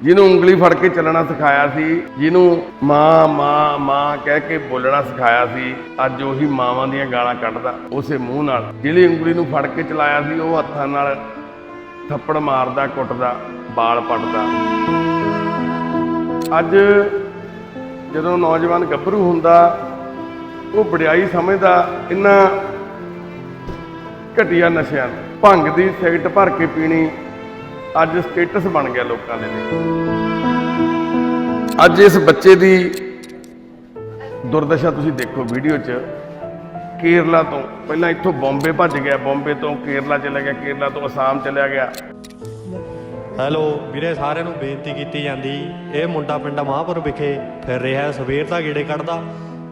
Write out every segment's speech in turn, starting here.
ਜਿਹਨੂੰ ਉਂਗਲੀ ਫੜ ਕੇ ਚੱਲਣਾ ਸਿਖਾਇਆ ਸੀ, ਜਿਹਨੂੰ ਮਾਂ ਮਾਂ ਮਾਂ ਕਹਿ ਕੇ ਬੋਲਣਾ ਸਿਖਾਇਆ ਸੀ, ਅੱਜ ਉਹੀ ਮਾਵਾਂ ਦੀਆਂ ਗਾਲਾਂ ਕੱਢਦਾ ਉਸੇ ਮੂੰਹ ਨਾਲ। ਜਿਹੜੀ ਉਂਗਲੀ ਨੂੰ ਫੜ ਕੇ ਚਲਾਇਆ ਸੀ, ਉਹ ਹੱਥਾਂ ਨਾਲ ਥੱਪੜ ਮਾਰਦਾ, ਕੁੱਟਦਾ ਬਾਲ ਪੱਟਦਾ। ਅੱਜ ਜਦੋਂ ਨੌਜਵਾਨ ਗੱਭਰੂ ਹੁੰਦਾ, ਉਹ ਵਡਿਆਈ ਸਮਝਦਾ ਇਹਨਾਂ ਘਟੀਆ ਨਸ਼ਿਆਂ ਨੂੰ, ਭੰਗ ਦੀ ਸਿਗਰਟ ਭਰ ਕੇ ਪੀਣੀ ਅੱਜ ਸਟੇਟਸ ਬਣ ਗਿਆ ਲੋਕਾਂ ਦੇ ਲਈ। ਅੱਜ ਇਸ ਬੱਚੇ ਦੀ ਦੁਰਦਸ਼ਾ ਤੁਸੀਂ ਦੇਖੋ ਵੀਡੀਓ 'ਚ ਕੇਰਲਾ ਤੋਂ ਪਹਿਲਾਂ ਇੱਥੋਂ ਬੰਬੇ ਭੱਜ ਗਿਆ ਬੰਬੇ ਤੋਂ ਕੇਰਲਾ ਚਲਾ ਗਿਆ ਕੇਰਲਾ ਤੋਂ ਅਸਾਮ ਚਲਿਆ ਗਿਆ। ਹੈਲੋ ਵੀਰੇ ਸਾਰਿਆਂ ਨੂੰ ਬੇਨਤੀ ਕੀਤੀ ਜਾਂਦੀ ਇਹ ਮੁੰਡਾ ਪਿੰਡ ਮਾਹਪੁਰ ਵਿਖੇ ਫਿਰ ਰਿਹਾ ਸਵੇਰ ਦਾ ਗੇੜੇ ਕੱਢਦਾ।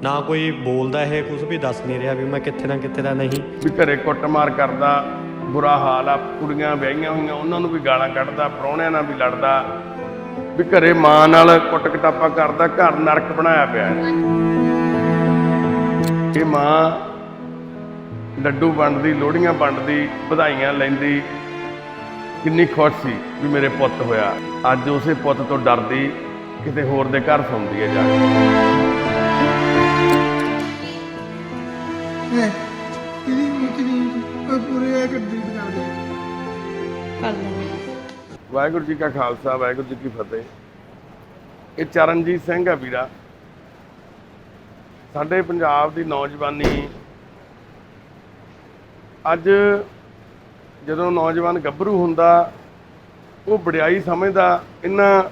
ਨਾ ਕੋਈ ਬੋਲਦਾ ਇਹ ਕੁਝ ਵੀ ਦੱਸ ਨਹੀਂ ਰਿਹਾ ਵੀ ਮੈਂ ਕਿੱਥੇ ਨਾ ਕਿੱਥੇ ਦਾ ਨਹੀਂ। ਵੀ ਘਰੇ ਕੁੱਟਮਾਰ ਕਰਦਾ ਬੁਰਾ ਹਾਲ ਆ, ਕੁੜੀਆਂ ਵਿਆਹੀਆਂ ਹੋਈਆਂ, ਉਹਨਾਂ ਨੂੰ ਵੀ ਗਾਲਾਂ ਕੱਢਦਾ, ਪ੍ਰਾਹੁਣਿਆਂ ਨਾਲ ਵੀ ਲੜਦਾ। ਵੀ ਘਰੇ ਮਾਂ ਨਾਲ ਕੁੱਟ ਕਟਾਪਾ ਕਰਦਾ, ਘਰ ਨਰਕ ਬਣਾਇਆ ਪਿਆ ਇਹ ਮਾਂ ਲੱਡੂ ਵੰਡਦੀ, ਲੋਹੜੀਆਂ ਵੰਡਦੀ, ਵਧਾਈਆਂ ਲੈਂਦੀ। ਕਿੰਨੀ ਖੁਸ਼ ਸੀ ਵੀ ਮੇਰੇ ਪੁੱਤ ਹੋਇਆ। ਅੱਜ ਉਸੇ ਪੁੱਤ ਤੋਂ ਡਰਦੀ, ਕਿਤੇ ਹੋਰ ਦੇ ਘਰ ਸੌਂਦੀ ਹੈ ਜਾ ਕੇ। ਹੈ ਕਿਹਦੀ ਕਿਹਦੀ ਕੋਈ ਪੂਰੇ ਇਹ ਗੱਡੀ ਕਰ ਦੇ ਕਰ ਲੈਂਦੇ ਵਾਹਿਗੁਰੂ ਜੀ ਕਾ ਖਾਲਸਾ ਵਾਹਿਗੁਰੂ ਜੀ ਕੀ ਫਤਿਹ। ਇਹ ਚਰਨਜੀਤ ਸਿੰਘ ਆ ਵੀਰਾ। ਸਾਡੇ ਪੰਜਾਬ ਦੀ ਨੌਜਵਾਨੀ ਅੱਜ ਜਦੋਂ ਨੌਜਵਾਨ ਗੱਭਰੂ ਹੁੰਦਾ ਉਹ ਵਡਿਆਈ ਸਮਝਦਾ ਇਹਨਾਂ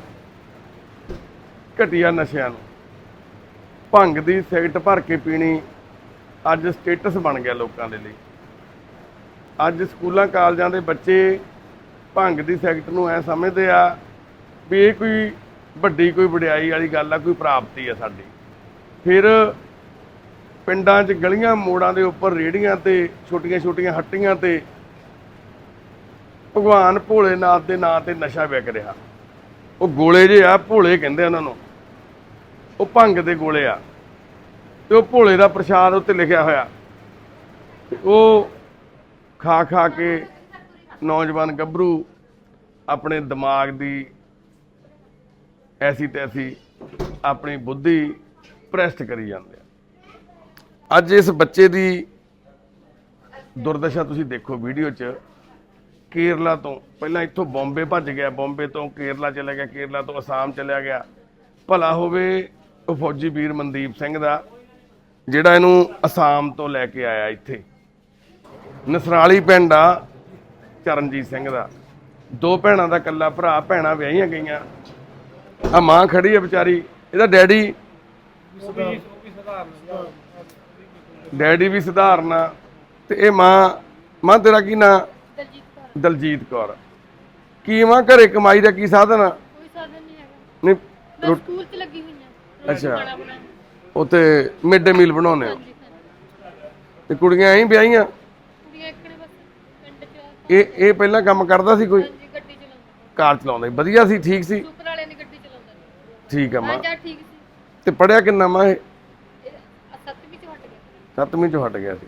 ਘਟੀਆ ਨਸ਼ਿਆਂ ਨੂੰ। ਭੰਗ ਦੀ ਸਿਗਰਟ ਭਰ ਕੇ ਪੀਣੀ ਅੱਜ ਸਟੇਟਸ ਬਣ ਗਿਆ ਲੋਕਾਂ ਦੇ ਲਈ। ਅੱਜ ਸਕੂਲਾਂ ਕਾਲਜਾਂ ਦੇ ਬੱਚੇ ਭੰਗ ਦੀ ਸੈਕਟ ਨੂੰ ਐ ਸਮਝਦੇ ਆ ਵੀ ਇਹ ਕੋਈ ਵੱਡੀ ਕੋਈ ਵਡਿਆਈ ਵਾਲੀ ਗੱਲ ਆ, ਕੋਈ ਪ੍ਰਾਪਤੀ ਆ ਸਾਡੀ। ਫਿਰ ਪਿੰਡਾਂ 'ਚ ਗਲੀਆਂ ਮੋੜਾਂ ਦੇ ਉੱਪਰ ਰੇੜੀਆਂ ਤੇ ਛੋਟੀਆਂ-ਛੋਟੀਆਂ ਹੱਟੀਆਂ ਤੇ ਭਗਵਾਨ ਭੋਲੇਨਾਥ ਦੇ ਨਾਂ ਤੇ ਨਸ਼ਾ ਵਿਕ ਰਿਹਾ। ਉਹ ਗੋਲੇ ਜੇ ਆ, ਭੋਲੇ ਕਹਿੰਦੇ ਉਹਨਾਂ ਨੂੰ। ਉਹ ਭੰਗ ਦੇ ਗੋਲੇ ਆ। ਤੇ ਉਹ ਭੋਲੇ ਦਾ ਪ੍ਰਸ਼ਾਦ ਉੱਤੇ ਲਿਖਿਆ ਹੋਇਆ। ਉਹ ਖਾ ਖਾ ਕੇ ਨੌਜਵਾਨ ਗੱਭਰੂ ਆਪਣੇ ਦਿਮਾਗ ਦੀ ਐਸੀ ਤੈਸੀ ਆਪਣੀ ਬੁੱਧੀ ਭ੍ਰਸ਼ਟ ਕਰੀ ਜਾਂਦੇ ਆ। ਅੱਜ ਇਸ ਬੱਚੇ ਦੀ ਦੁਰਦਸ਼ਾ ਤੁਸੀਂ ਦੇਖੋ ਵੀਡੀਓ 'ਚ, ਕੇਰਲਾ ਤੋਂ, ਪਹਿਲਾਂ ਇੱਥੋਂ ਬੰਬੇ ਭੱਜ ਗਿਆ, ਬੰਬੇ ਤੋਂ ਕੇਰਲਾ ਚਲਾ ਗਿਆ, ਕੇਰਲਾ ਤੋਂ ਅਸਾਮ ਚਲਿਆ ਗਿਆ। ਭਲਾ ਹੋਵੇ ਉਹ ਫੌਜੀ ਵੀਰ ਮਨਦੀਪ ਸਿੰਘ ਦਾ, ਜਿਹੜਾ ਇਹਨੂੰ ਅਸਾਮ ਤੋਂ ਲੈ ਕੇ ਆਇਆ ਇੱਥੇ। ਨਸਰਾਲੀ ਪਿੰਡ ਆ ਚਰਨਜੀਤ ਸਿੰਘ ਦਾ। ਦੋ ਭੈਣਾਂ ਦਾ ਕੱਲਾ ਭਰਾ ਭੈਣਾਂ ਵਿਆਹੀਆਂ ਗਈਆਂ। ਆ ਮਾਂ ਖੜੀ ਆ ਵਿਚਾਰੀ। ਇਹਦਾ ਡੈਡੀ? ਡੈਡੀ ਵੀ ਸਧਾਰਨਾ ਤੇ ਇਹ ਮਾਂ ਮਾਂ ਤੇਰਾ ਕੀ ਨਾਂ? ਦਲਜੀਤ ਕੌਰ। ਕੀ ਮਾਂ ਘਰੇ ਕਮਾਈ ਦਾ ਕੀ ਸਾਧਨ ਆ? ਕੋਈ ਸਾਧਨ ਨਹੀਂ ਹੈਗਾ। ਨਹੀਂ ਮੈਂ ਸਕੂਲ 'ਚ ਲੱਗੀ ਹੋਈ ਹਾਂ ਅੱਛਾ। ਬਣਾਉਣ। ਉੱਥੇ ਮਿਡ ਡੇ ਮੀਲ ਬਣਾਉਂਦੇ ਆ ਤੇ ਕੁੜੀਆਂ ਐਂ ਵਿਆਹੀਆਂ ਕੁੜੀਆਂ ਇੱਕੜੇ ਬਸ ਪਿੰਡ 'ਚ ਆ। ਇਹ ਇਹ ਪਹਿਲਾਂ ਕੰਮ ਕਰਦਾ ਸੀ ਕੋਈ? ਹਾਂਜੀ ਗੱਡੀ ਚਲਾਉਂਦਾ। ਕਾਰ ਚਲਾਉਂਦਾ ਸੀ। ਵਧੀਆ ਸੀ ਠੀਕ ਸੀ? ਸੁਪਰ ਵਾਲਿਆਂ ਦੀ ਗੱਡੀ ਚਲਾਉਂਦਾ ਸੀ। ਠੀਕ ਆ ਮਾਂ। ਹਾਂ ਜਾਂ ਠੀਕ ਸੀ। ਤੇ ਪੜਿਆ ਕਿੰਨਾ ਮਾਂ ਇਹ? ਇਹ ਆਹ ਸੱਤਵੀਂ 'ਚ ਹਟ ਗਿਆ। ਸੱਤਵੀਂ ਚੋਂ ਹਟ ਗਿਆ ਸੀ।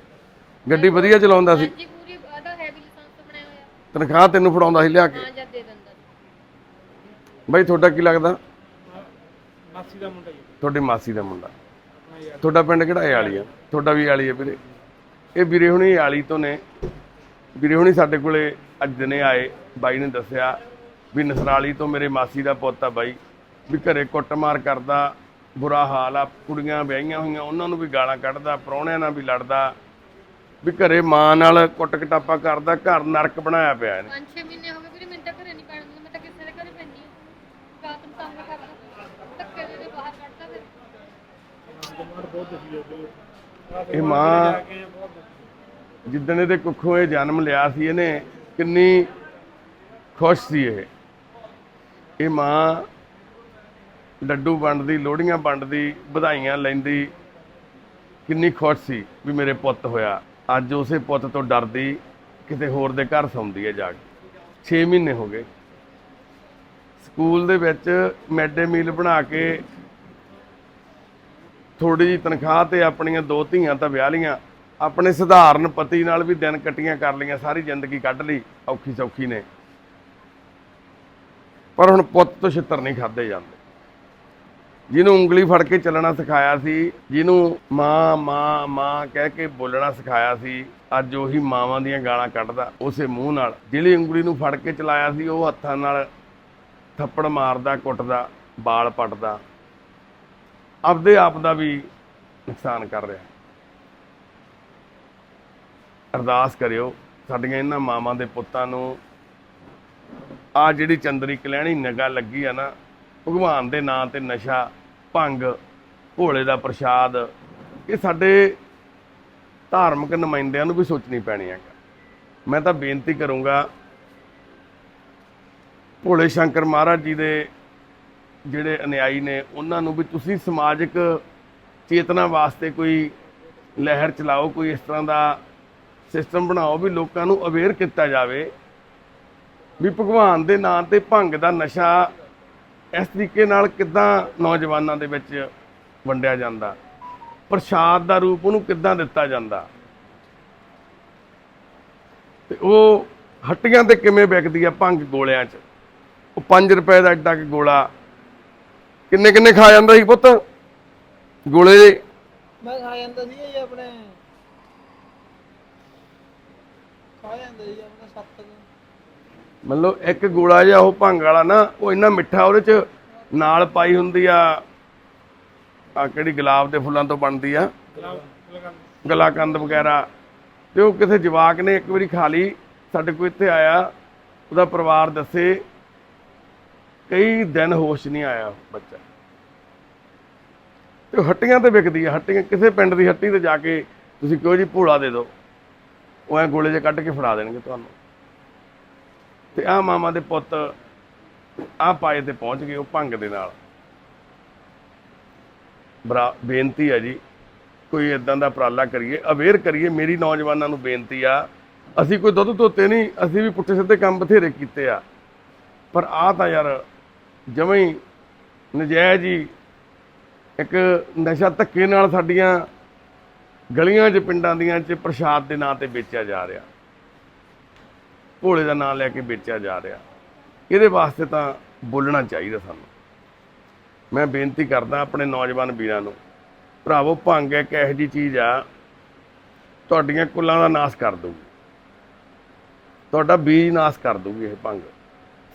ਗੱਡੀ ਵਧੀਆ ਚਲਾਉਂਦਾ ਸੀ? ਹਾਂਜੀ ਪੂਰੀ ਆਦਾ ਹੈਵੀ ਲਾਇਸੈਂਸ ਬਣਾਇਆ ਹੋਇਆ। ਤਨਖਾਹ ਤੈਨੂੰ ਫੜਾਉਂਦਾ ਸੀ ਲਿਆ ਕੇ? ਹਾਂ ਜਾਂ ਦੇ ਦਿੰਦਾ ਸੀ। ਬਾਈ ਤੁਹਾਡਾ ਕੀ ਲੱਗਦਾ? ਮਾਸੀ ਦਾ ਮੁੰਡਾ ਤੁਹਾਡੀ ਮਾਸੀ ਦਾ ਮੁੰਡਾ। ਤੁਹਾਡਾ ਪਿੰਡ ਕਿਹੜਾ ਇਹ ਵਾਲੀ ਆ? ਤੁਹਾਡਾ ਵੀ ਵਾਲੀ ਆ ਵੀਰੇ। ਇਹ ਵੀਰੇ ਹੁਣੀ ਵਾਲੀ ਤੋਂ ਨੇ। ਵੀਰੇ ਹੁਣੀ ਸਾਡੇ ਕੋਲੇ ਅੱਜ ਦਿਨੇ ਆਏ ਬਾਈ ਨੇ ਦੱਸਿਆ ਵੀ ਨਸਰਾਲੀ ਤੋਂ ਮੇਰੇ ਮਾਸੀ ਦਾ ਪੁੱਤ ਆ ਬਾਈ ਵੀ ਘਰੇ ਕੁੱਟਮਾਰ ਕਰਦਾ ਬੁਰਾ ਹਾਲ ਆ ਕੁੜੀਆਂ ਵਿਆਹੀਆਂ ਹੋਈਆਂ ਉਹਨਾਂ ਨੂੰ ਵੀ ਗਾਲਾਂ ਕੱਢਦਾ ਪ੍ਰਾਹੁਣਿਆਂ ਨਾਲ ਵੀ ਲੜਦਾ ਵੀ ਘਰੇ ਮਾਂ ਨਾਲ ਕੁੱਟ ਕਟਾਪਾ ਕਰਦਾ ਘਰ ਨਰਕ ਬਣਾਇਆ ਪਿਆ ਇਹਨੇ। ਪੰਜ ਛੇ ਮਹੀਨੇ ਹੋ ਗਏ ਵੀਰੇ ਮੈਨੂੰ ਤਾਂ ਘਰੇ ਨਹੀਂ ਪੈਣ ਦਿੰਦਾ ਮੈਂ ਤਾਂ ਕਿਸੇ ਦੇ ਘਰੇ ਪੈਂਦੀ ਹਾਂ। ਰਾਤ ਨੂੰ ਤੰਗ ਕਰਦਾ ਧੱਕੇ ਦੇ ਦੇ ਬਾਹਰ ਕੱਢਦਾ ਫਿਰ। ਇਹ ਮਾਂ ਜਿੱਦਣ ਇਹਦੇ ਕੁੱਖੋਂ ਇਹ ਜਨਮ ਲਿਆ ਸੀ, ਇਹਨੇ ਕਿੰਨੀ ਖੁਸ਼ ਸੀ ਇਹ। ਇਹ ਮਾਂ ਲੱਡੂ ਵੰਡਦੀ ਲੋਹੜੀਆਂ ਵੰਡਦੀ ਵਧਾਈਆਂ ਲੈਂਦੀ ਕਿੰਨੀ ਖੁਸ਼ ਸੀ ਵੀ ਮੇਰੇ ਪੁੱਤ ਹੋਇਆ। ਅੱਜ ਉਸੇ ਪੁੱਤ ਤੋਂ ਡਰਦੀ ਕਿਤੇ ਹੋਰ ਦੇ ਘਰ ਸੌਂਦੀ ਹੈ ਜਾ ਕੇ। 6 ਮਹੀਨੇ ਹੋ ਗਏ। ਸਕੂਲ ਦੇ ਵਿੱਚ ਮਿਡ ਡੇ ਮੀਲ ਬਣਾ ਕੇ ਥੋੜੀ ਜੀ ਤਨਖਾਹ ਤੇ ਆਪਣੀਆਂ ਦੋ ਧੀਆਂ ਤਾਂ ਵਿਆਹ ਲੀਆਂ ਆਪਣੇ ਸਧਾਰਨ ਪਤੀ ਨਾਲ ਵੀ ਦਿਨ ਕੱਟੀਆਂ ਕਰ ਲਈਆਂ, ਸਾਰੀ ਜ਼ਿੰਦਗੀ ਕੱਢ ਲਈ, ਔਖੀ ਸੌਖੀ ਨੇ। ਪਰ ਹੁਣ ਪੁੱਤ ਤੋਂ ਛਿੱਤਰ ਨਹੀਂ ਖਾਦੇ ਜਾਂਦੇ। ਜਿਹਨੂੰ ਉਂਗਲੀ ਫੜ ਕੇ ਚੱਲਣਾ ਸਿਖਾਇਆ ਸੀ, ਜਿਹਨੂੰ ਮਾਂ ਮਾਂ ਮਾਂ ਕਹਿ ਕੇ ਬੋਲਣਾ ਸਿਖਾਇਆ ਸੀ, ਅੱਜ ਉਹੀ ਮਾਵਾਂ ਦੀਆਂ ਗਾਲਾਂ ਕੱਢਦਾ, ਉਸੇ ਮੂੰਹ ਨਾਲ। ਜਿਹੜੀ ਉਂਗਲੀ ਨੂੰ ਫੜ ਕੇ ਚਲਾਇਆ ਸੀ, ਉਹ ਹੱਥਾਂ ਨਾਲ ਥੱਪੜ ਮਾਰਦਾ, ਕੁੱਟਦਾ ਬਾਲ ਪੱਟਦਾ। ਆਪਦੇ ਆਪ ਦਾ ਵੀ ਨੁਕਸਾਨ ਕਰ ਰਿਹਾ। ਅਰਦਾਸ ਕਰਿਓ, ਸਾਡੀਆਂ ਇਹਨਾਂ ਮਾਵਾਂ ਦੇ ਪੁੱਤਾਂ ਨੂੰ ਆ ਜਿਹੜੀ ਚੰਦਰੀ ਕਲਿਆਣੀ ਨਗਾ ਲੱਗੀ ਆ ਨਾ, ਭਗਵਾਨ ਦੇ ਨਾਂ ਤੇ ਨਸ਼ਾ, ਭੰਗ, ਭੋਲੇ ਦਾ ਪ੍ਰਸ਼ਾਦ, ਇਹ ਸਾਡੇ ਧਾਰਮਿਕ ਨੁਮਾਇੰਦਿਆਂ ਨੂੰ ਵੀ ਸੋਚਣੀ ਪੈਣੀ ਹੈ ਮੈਂ ਤਾਂ ਬੇਨਤੀ ਕਰੂੰਗਾ, ਭੋਲੇ ਸ਼ੰਕਰ ਮਹਾਰਾਜ ਜੀ ਦੇ ਜਿਹੜੇ ਅਨਿਆਈ ਨੇ, ਉਹਨਾਂ ਨੂੰ ਵੀ ਤੁਸੀਂ ਸਮਾਜਿਕ ਚੇਤਨਾ ਵਾਸਤੇ ਕੋਈ ਲਹਿਰ ਚਲਾਓ, ਕੋਈ ਇਸ ਤਰ੍ਹਾਂ ਦਾ ਸਿਸਟਮ ਬਣਾਓ ਵੀ ਲੋਕਾਂ ਨੂੰ ਅਵੇਅਰ ਕੀਤਾ ਜਾਵੇ ਵੀ ਭਗਵਾਨ ਦੇ ਨਾਂ ਤੇ ਭੰਗ ਦਾ ਨਸ਼ਾ ਇਸ ਤਰੀਕੇ ਨਾਲ ਕਿੱਦਾਂ ਨੌਜਵਾਨਾਂ ਦੇ ਵਿੱਚ ਵੰਡਿਆ ਜਾਂਦਾ, ਪ੍ਰਸ਼ਾਦ ਦਾ ਰੂਪ ਉਹਨੂੰ ਕਿੱਦਾਂ ਦਿੱਤਾ ਜਾਂਦਾ। ਤੇ ਉਹ ਹੱਟੀਆਂ ਤੇ ਕਿਵੇਂ ਵਿਕਦੀ ਆ ਭੰਗ ਗੋਲਿਆਂ 'ਚ? ਉਹ 5 ਰੁਪਏ ਦਾ ਐਡਾ ਕਿ ਗੋਲਾ ਕਿੰਨੇ ਕਿੰਨੇ ਖਾ ਜਾਂਦਾ ਸੀ ਪੁੱਤ? ਗੋਲੇ ਮੈਂ ਖਾ ਜਾਂਦਾ ਸੀ ਜੀ ਆਪਣੇ ਖਾ ਜਾਂਦਾ ਸੀ ਆਪਣੇ ਸੱਤ ਕੁ। ਮਤਲਬ ਇੱਕ ਗੋਲਾ ਜਿਹਾ ਉਹ ਭੰਗ ਵਾਲਾ ਨਾ ਉਹ ਇੰਨਾ ਮਿੱਠਾ ਉਹਦੇ ਚ ਨਾਲ ਪਾਈ ਹੁੰਦੀ ਆ ਆ ਕਿਹੜੀ ਗੁਲਾਬ ਦੇ ਫੁੱਲਾਂ ਤੋਂ ਬਣਦੀ ਆ? ਗਲਾਕੰਦ। ਵਗੈਰਾ। ਤੇ ਉਹ ਕਿਸੇ ਜਵਾਕ ਨੇ ਇੱਕ ਵਾਰੀ ਖਾ ਲਈ ਸਾਡੇ ਕੋਲ ਇੱਥੇ ਆਇਆ ਉਹਦਾ ਪਰਿਵਾਰ ਦੱਸੇ ਕਈ ਦਿਨ ਹੋਸ਼ ਨਹੀਂ ਆਇਆ ਬੱਚਾ। ਤੇ ਹੱਟੀਆਂ ਤੇ ਵਿਕਦੀ ਆ ਹੱਟੀਆਂ ਕਿਸੇ ਪਿੰਡ ਦੀ ਹੱਟੀ ਤੇ ਜਾ ਕੇ ਤੁਸੀਂ ਕਹੋ ਜੀ ਭੋਲਾ ਦੇ ਦਿਓ। ਉਹ ਐ ਗੋਲੇ ਜੇ ਕੱਢ ਕੇ ਫੜਾ ਦੇਣਗੇ ਤੁਹਾਨੂੰ। ਤੇ ਆ ਮਾਮਾ ਦੇ ਪੁੱਤ ਆ ਪਾਏ ਤੇ ਪਹੁੰਚ ਗਏ ਉਹ ਭੰਗ ਦੇ ਨਾਲ। ਬਰਾ, ਬੇਨਤੀ ਹੈ ਜੀ, ਕੋਈ ਇਦਾਂ ਦਾ ਉਪਰਾਲਾ ਕਰੀਏ, ਅਵੇਅਰ ਕਰੀਏ, ਮੇਰੀ ਨੌਜਵਾਨਾਂ ਨੂੰ ਬੇਨਤੀ ਆ, ਅਸੀਂ ਕੋਈ ਦੁੱਧ ਧੋਤੇ ਨਹੀਂ, ਅਸੀਂ ਵੀ ਪੁੱਠੇ ਸਿੱਧੇ ਕੰਮ ਬਥੇਰੇ ਕੀਤੇ ਆ। ਪਰ ਆ ਤਾਂ ਯਾਰ ਜਮਾਂ ਹੀ ਨਜਾਇਜ਼ ਹੀ ਇੱਕ ਨਸ਼ਾ ਧੱਕੇ ਨਾਲ ਸਾਡੀਆਂ ਗਲੀਆਂ 'ਚ, ਪਿੰਡਾਂ ਦੀਆਂ 'ਚ ਪ੍ਰਸ਼ਾਦ ਦੇ ਨਾਂ ਤੇ ਵੇਚਿਆ ਜਾ ਰਿਹਾ। ਭੋਲੇ ਦਾ ਨਾਂ ਲੈ ਕੇ ਵੇਚਿਆ ਜਾ ਰਿਹਾ। ਇਹਦੇ ਵਾਸਤੇ ਤਾਂ ਬੋਲਣਾ ਚਾਹੀਦਾ ਸਾਨੂੰ। ਮੈਂ ਬੇਨਤੀ ਕਰਦਾ ਆਪਣੇ ਨੌਜਵਾਨ ਵੀਰਾਂ ਨੂੰ, ਭਰਾਵੋ, ਭੰਗ ਇੱਕ ਇਹੋ ਜਿਹੀ ਚੀਜ਼ ਆ, ਤੁਹਾਡੀਆਂ ਕੁੱਲਾਂ ਦਾ ਨਾਸ ਕਰ ਦਊਗੀ। ਤੁਹਾਡਾ ਬੀਜ ਨਾਸ ਕਰ ਦਊਗੀ ਇਹ ਭੰਗ।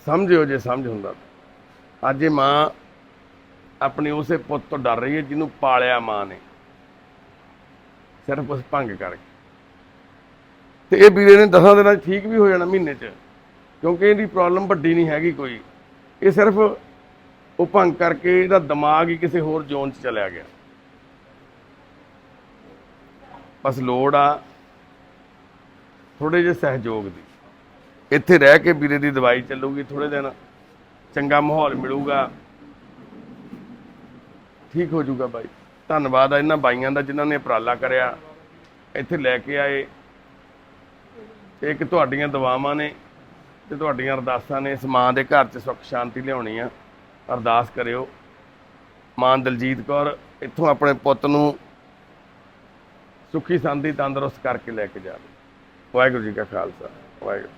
ਸਮਝਿਓ ਜੇ ਸਮਝ ਹੁੰਦਾ ਅੱਜ ਇਹ ਮਾਂ ਆਪਣੇ ਉਸੇ ਪੁੱਤ ਤੋਂ ਡਰ ਰਹੀ ਹੈ ਜਿਹਨੂੰ ਪਾਲਿਆ ਮਾਂ ਨੇ। ਸਿਰਫ ਉਸ ਭੰਗ ਕਰਕੇ। ਤੇ ਇਹ ਵੀਰੇ ਨੇ ਦਸਾਂ ਦਿਨਾਂ 'ਚ ਠੀਕ ਵੀ ਹੋ ਜਾਣਾ ਮਹੀਨੇ 'ਚ, ਕਿਉਂਕਿ ਇਹਦੀ ਪ੍ਰੋਬਲਮ ਵੱਡੀ ਨਹੀਂ ਹੈਗੀ ਕੋਈ। ਇਹ ਸਿਰਫ ਉਹ ਭੰਗ ਕਰਕੇ ਇਹਦਾ ਦਿਮਾਗ ਹੀ ਕਿਸੇ ਹੋਰ ਜ਼ੋਨ 'ਚ ਚਲਿਆ ਗਿਆ। ਬਸ ਲੋੜ ਆ ਥੋੜੇ ਜਿਹੇ ਸਹਿਯੋਗ ਦੀ। ਇੱਥੇ ਰਹਿ ਕੇ ਵੀਰੇ ਦੀ ਦਵਾਈ ਚੱਲੂਗੀ ਥੋੜੇ ਦਿਨ, ਚੰਗਾ ਮਾਹੌਲ ਮਿਲੂਗਾ। ਠੀਕ ਹੋ ਜਾਊਗਾ ਬਾਈ। ਧੰਨਵਾਦ ਆ ਇਹਨਾਂ ਬਾਈਆਂ ਦਾ ਜਿਨ੍ਹਾਂ ਨੇ ਉਪਰਾਲਾ ਕਰਿਆ। ਇੱਥੇ ਲੈ ਕੇ ਆਏ। ਤੇ ਇੱਕ ਤੁਹਾਡੀਆਂ ਦੁਆਵਾਂ ਨੇ ਤੇ ਤੁਹਾਡੀਆਂ ਅਰਦਾਸਾਂ ਨੇ। ਇਸ ਮਾਂ ਦੇ ਘਰ 'ਚ ਸੁੱਖ ਸ਼ਾਂਤੀ ਲਿਆਉਣੀ ਆ। ਅਰਦਾਸ ਕਰਿਓ। ਮਾਂ ਦਲਜੀਤ ਕੌਰ ਇੱਥੋਂ ਆਪਣੇ ਪੁੱਤ ਨੂੰ ਸੁਖੀ ਸੰਦੀ ਤੰਦਰੁਸਤ ਕਰਕੇ ਲੈ ਕੇ ਜਾਵੇ। ਵਾਹਿਗੁਰੂ ਜੀ ਕਾ ਖਾਲਸਾ। ਵਾਹਿਗੁਰੂ।